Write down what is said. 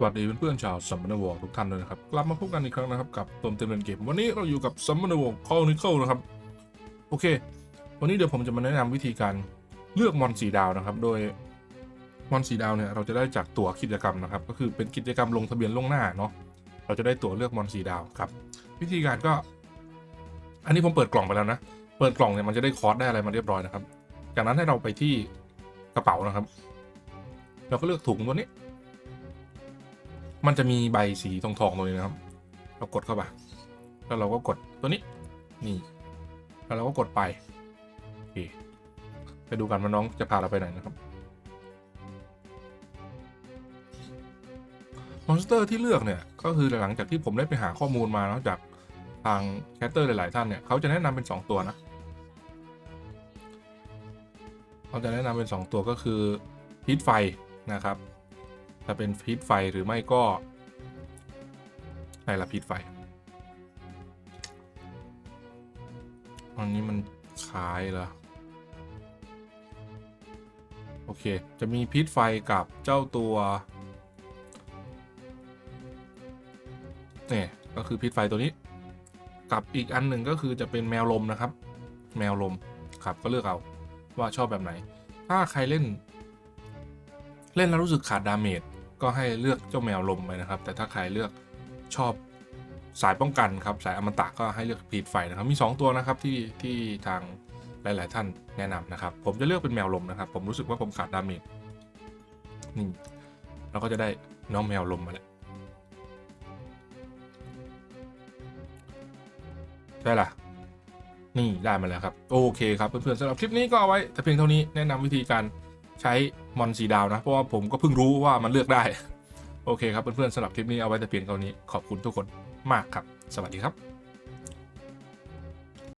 สวัสดีเพื่อนๆชาวซัมมอนวอลทุกท่านด้วยนะครับ กลับมาพบกันอีกครั้งนะครับกับตมเต็มเล่นเกม วันนี้เราอยู่กับซัมมอนวอลคอนิเคิลนะครับ โอเค วันนี้เดี๋ยวผมจะมาแนะนำวิธีการเลือกมอนสีดาวนะครับ โดยมอนสีดาวเนี่ยเราจะได้จากตั๋วกิจกรรมนะครับ ก็คือเป็นกิจกรรมลงทะเบียนล่วงหน้าเนาะเราจะได้ตั๋วเลือกมอนสีดาวครับ วิธีการก็ อันนี้ผมเปิดกล่องไปแล้วนะเปิดกล่องเนี่ยมันจะได้คอร์สได้อะไรมาเรียบร้อยนะครับ จากนั้นให้เราไปที่กระเป๋านะครับ เราก็เลือกถุงตัวนี้ มันจะมีใบสีทองๆตรงนี้นะครับ เรากดเข้าไปแล้วเราก็กดตัวนี้ นี่ แล้วเราก็กดไปโอเคไปดูกันว่าน้องจะพาเราไปไหนนะครับ มอนสเตอร์ที่เลือกเนี่ยก็คือหลังจากที่ผมได้ไปหาข้อมูลมาเนอกจากทางแคสเตอร์หลาย ๆ ท่านเนี่ยเขาจะแนะนำเป็น 2 ตัวนะเขาจะแนะนำเป็น 2 ตัวก็คือพิษไฟนะครับ จะเป็นพิษไฟหรือไม่ก็อะไรละพิษไฟอันนี้มันขายเหรอ โอเค จะมีพิษไฟกับเจ้าตัวนี่ก็คือพิษไฟตัวนี้ กับอีกอันหนึ่งก็คือจะเป็นแมวลมนะครับ แมวลมครับก็เลือกเอาว่าชอบแบบไหน ถ้าใครเล่น เล่นแล้วรู้สึกขาดดาเมจ ก็ให้เลือกเจ้าแมวลมไปนะครับ แต่ถ้าใครเลือกชอบสายป้องกันครับสายอมตะก็ให้เลือกพีดไฟนะครับ มี 2 ตัวนะครับที่ที่ทางหลาย ๆ ท่านแนะนำนะครับ ผมจะเลือกเป็นแมวลมนะครับ ผมรู้สึกว่าผมขาดดาเมจนี่เราก็จะได้น้องแมวลมมาแล้วได้ล่ะ นี่ได้มาแล้วครับ โอเคครับเพื่อน ๆสำหรับคลิปนี้ก็เอาไว้แต่เพียงเท่านี้แนะนำวิธีการใช้ มอนสีดาวนะ เพราะว่าผมก็เพิ่งรู้ว่ามันเลือกได้ โอเคครับเพื่อนๆสำหรับคลิปนี้เอาไว้แต่เพียงเท่านี้ขอบคุณทุกคนมากครับ สวัสดีครับ